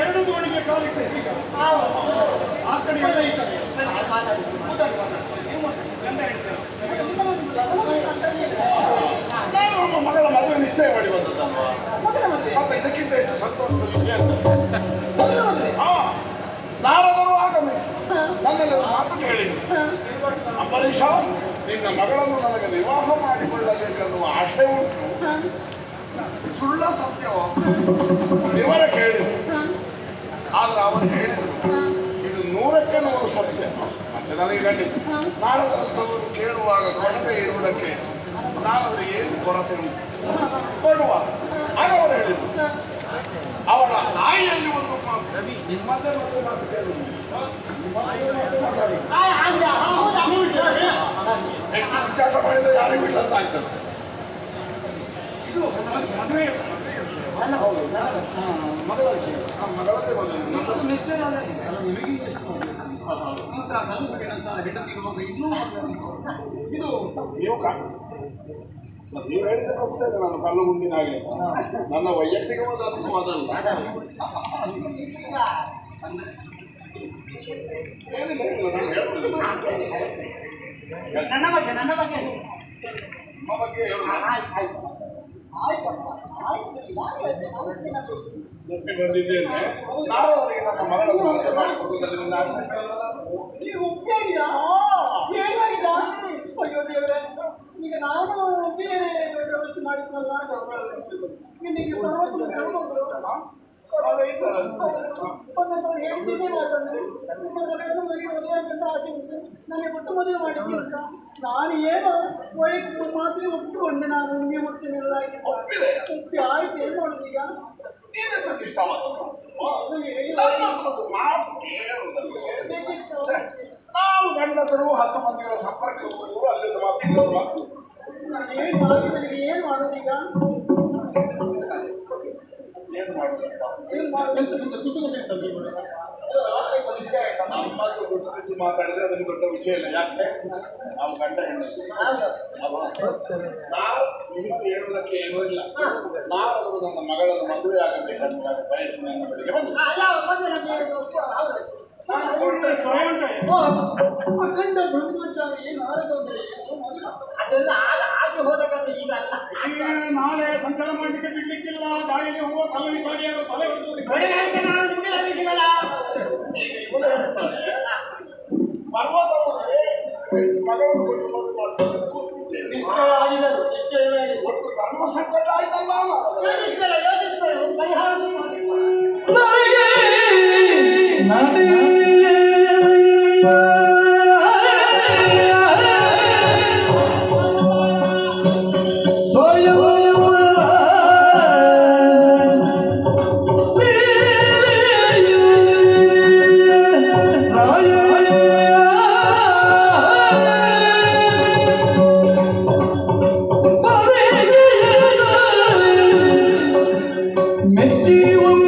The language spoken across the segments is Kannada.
ಎರಡು ಗೋಣಿಗೆ ಕಾಲಿಟ್ಟೆ ಈಗ ಆ ಕಡೆ ಈ. ನಾನು ಒಬ್ಬ ಮಗಳ ಮದುವೆ ನಿಶ್ಚಯ ಮಾಡಿ ಬಂದದ್ದಲ್ವಾ ಮತ್ತೆ ಇದಕ್ಕಿಂತ ಹೆಚ್ಚು ಸಂತೋಷದ ವಿಷಯ? ಹಾ ನಾರದರು ಆಗಮಿಸಿ ನನ್ನಲ್ಲಿ ಒಂದು ಮಾತು ಕೇಳಿದರು ಅಂಬರೀಷ ನಿನ್ನ ಮಗಳನ್ನು ನನಗೆ ವಿವಾಹ ಮಾಡಿಕೊಳ್ಳಬೇಕೆನ್ನುವ ಆಶೆ ಉಂಟು. ಸುಳ್ಳ ಸತ್ಯವ ವಿವರ ಕೇಳಿದ ಆದ್ರೆ ಅವನು ಹೇಳಿದರು ಇದು ನೂರಕ್ಕೆ ನೂರು ಸತ್ಯ. ಮತ್ತೆ ನನಗೆ ನಾನು ನಾರದರಂಥವರು ಕೇಳುವಾಗ ಕೊರತೆ ಇರುವುದಕ್ಕೆ ನಾನು ಅವರಿಗೆ ಏನು ಕೊರತೆ ಉಂಟು? ಕೊಡುವ ಆಗ ಅವರು ಹೇಳಿದರು. ಅವಳ ತಾಯಿಯಲ್ಲಿ ಒಂದು ಮಾತು. ನಿಮ್ಮದೇ ಒಂದು ಮಾತು ಕೇಳುವುದು. ಹೆಚ್ಚು ವಿಚಾರ ಮಾಡಿದ್ರೆ ಯಾರಿಗೂ ಇಲ್ಲ ಅಂತ ಆಗ್ತದೆ ಇದು ಮದುವೆ ನನ್ನ ಹೌದು ಮಗಳ ವಿಷಯ ಮಗಳದ್ದೇ ಮದುವೆ ನನ್ನ ನಿಶ್ಚಯ. ಅಲ್ಲ, ಇದು ನೀವು ನೀವು ಹೇಳಿದ ಹೋಗ್ತೇನೆ ನಾನು ಕಲ್ಲು ಮುಂದಿನ ಹಾಗೆ ನನ್ನ ವೈಯಕ್ತಿಕವಾದ ಅನುಭವ ಅದಲ್ಲ ಏನಿಲ್ಲ ನಾನು. ನನ್ನ ಬಗ್ಗೆ ನನ್ನ ಬಗ್ಗೆ. ಒಪ್ಪಿ ಬಂದಿದ್ದೇನೆ. ನಾನು ಅವರಿಗೆ ನನ್ನ ಮಗಳನ್ನು ಮದುವೆ ಮಾಡಿಕೊಡುವುದರಿಂದ ನೀವು ಒಪ್ಪಿಯಾಗಿಲ್ಲ ಅಯ್ಯೋ ದೇವರೇ ಈಗ ನಾನು ಬೇರೆ ವ್ಯವಸ್ಥೆ ಮಾಡಿದ್ನಲ್ಲ ನಿನಗೆ ಪರ್ವತ ಕರ್ಕೊಂಡು ಅದೇ ಅಂತ ಆಸೆ ಉಂಟು ನನಗೆ ಕೊಟ್ಟು ಮದುವೆ ಮಾಡಿಸಿ ಅಂತ. ನಾನು ಏನೋ ಒಳ್ಳೆ ಮಾತೇ ಒಪ್ಪಿಕೊಂಡೆ ನಾನು ನಿಮಗೆ ಮತ್ತೆ. ಒಪ್ಪಿ ಆಯ್ತು ಏನು ಮಾಡೋದು ಈಗ ನಾವು ಗಂಡಸರು ಹತ್ತು ಮಂದಿಗಳ ಸಂಪರ್ಕ ಅಲ್ಲಿ ಮಾತು. ನಾನು ಏನು ಮಾಡಿ ನನಗೆ ಏನು ಮಾಡೋದು ಈಗ ಏನು ಮಾಡುವುದಪ್ಪ ಏನು ಮಾಡೋದು? ಮಾತು ಗುರುತಿಸಿ ಮಾತಾಡಿದ್ರೆ ಅದನ್ನು ದೊಡ್ಡ ವಿಷಯ ಇಲ್ಲ. ಯಾಕೆ? ನಾವು ಗಂಡ ಹೆಣ್ಣು? ನಾವು ನಿಮಗೆ ಹೇಳುವುದಕ್ಕೆ ಏನೂ ಇಲ್ಲ. ನಾವು ನನ್ನ ಮಗಳನ್ನು ಮದುವೆ ಆಗಬೇಕಂತ ಬಯಸಿ ನನ್ನ ಬಳಿಗೆ ಬಂದು. ಸ್ವಯಂ ಗಂಡ ಬ್ರಹ್ಮಚಾರಿ ನಾರದೊಂದಿಗೆ ಅದೆಲ್ಲ ಆಗ ಹಾಗೆ ಹೋದಕ್ಕಂತ ಈಗ ಅಲ್ಲ. ನಾಳೆ ಸಂಚಾರ ಮಾಡಲಿಕ್ಕೆ ಬಿಡ್ಲಿಕ್ಕಿಲ್ಲ. ದಾಳಿಗೆ ಹೋಗುವ ಕಲ್ಲವಿ ಸಾಡಿಯಾಗ ತಲೆ ಬೆಳಗ್ಗೆ ನಾನು ನಿಮಗೆ ಲಭಿಸಿವಲ್ಲ ಪರ್ವತವೇ ಮಗಳನ್ನು ಕೊಟ್ಟು. ಒಟ್ಟು ಧರ್ಮ ಸಂಕಟ ಆಯ್ತಲ್ಲ ಯೋಚಿಸ್ಬೇಡ. ಯೋಚಿಸ್ಬೇಡ ಪರಿಹಾರ ಮಾಡಿ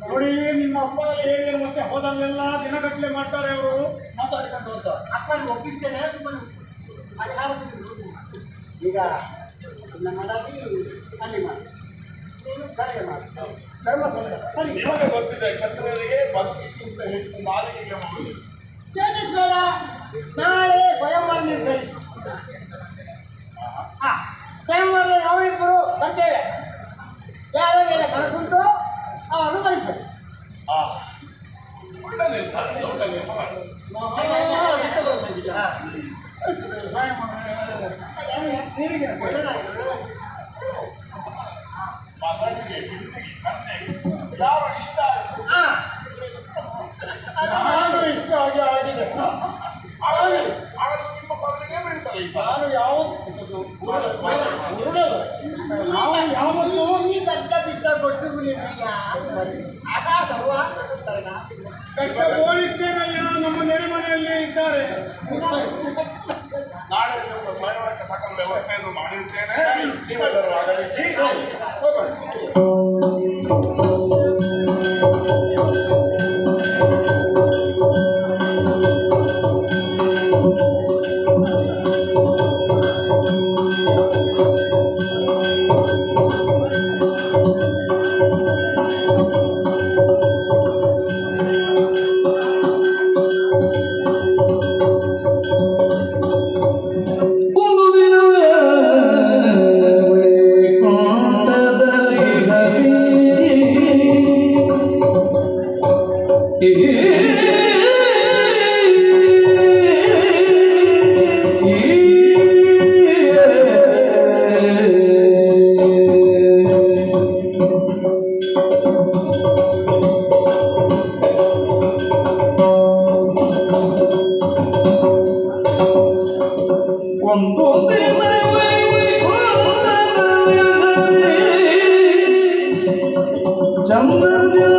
ನೋಡಿ ನಿಮ್ಮ ಅಪ್ಪ ಹೇಳಿ ಮತ್ತೆ ಹೋದಲ್ಲೆಲ್ಲ ದಿನಗಟ್ಟಲೆ ಮಾಡ್ತಾರೆ ಅವರು. ಮಾತಾಡ್ಕೊಂಡು ಅಂತ ಅಕ್ಕ ಒಪ್ಪಿಸ್ತೇನೆ ಸುಮ್ಮನೆ ಪರಿಹಾರ. ಈಗ ನನ್ನ ಮಡದಿ ಅಲ್ಲಿ ಮಾಡಿ. ಕರೆಗೆ ಮಾಡಿ. ಸರಿ. ನಿಮಗೆ ಗೊತ್ತಿದೆ ಚಂದ್ರನಿಗೆ ಹೆಚ್ಚು ಯೋಚಿಸ್ಬೇಡ ನಾಳೆ ಸ್ವಯಂವರ ನಿರ್ಧರಿ. ಹಾ ಸ್ವಯಂವರದಲ್ಲಿ ನಾವಿಬ್ಬರು ಬರ್ತೇವೆ ಯಾರ ಮೇಲೆ ಮನಸ್ಸುಂಟು? சமாளிப்பது ನಾನು ಯಾವ ಪೊಲೀಸರಲ್ಲಿ ನಮ್ಮ ನೆರೆ ಮನೆಯಲ್ಲಿ ಇದ್ದಾರೆ. ನಾಳೆ ಸಾಕಷ್ಟು ವ್ಯವಸ್ಥೆಯನ್ನು ಮಾಡಿರುತ್ತೇನೆ ಆಗಮಿಸಿ 广东的玫瑰花淡淡的泪，江南的。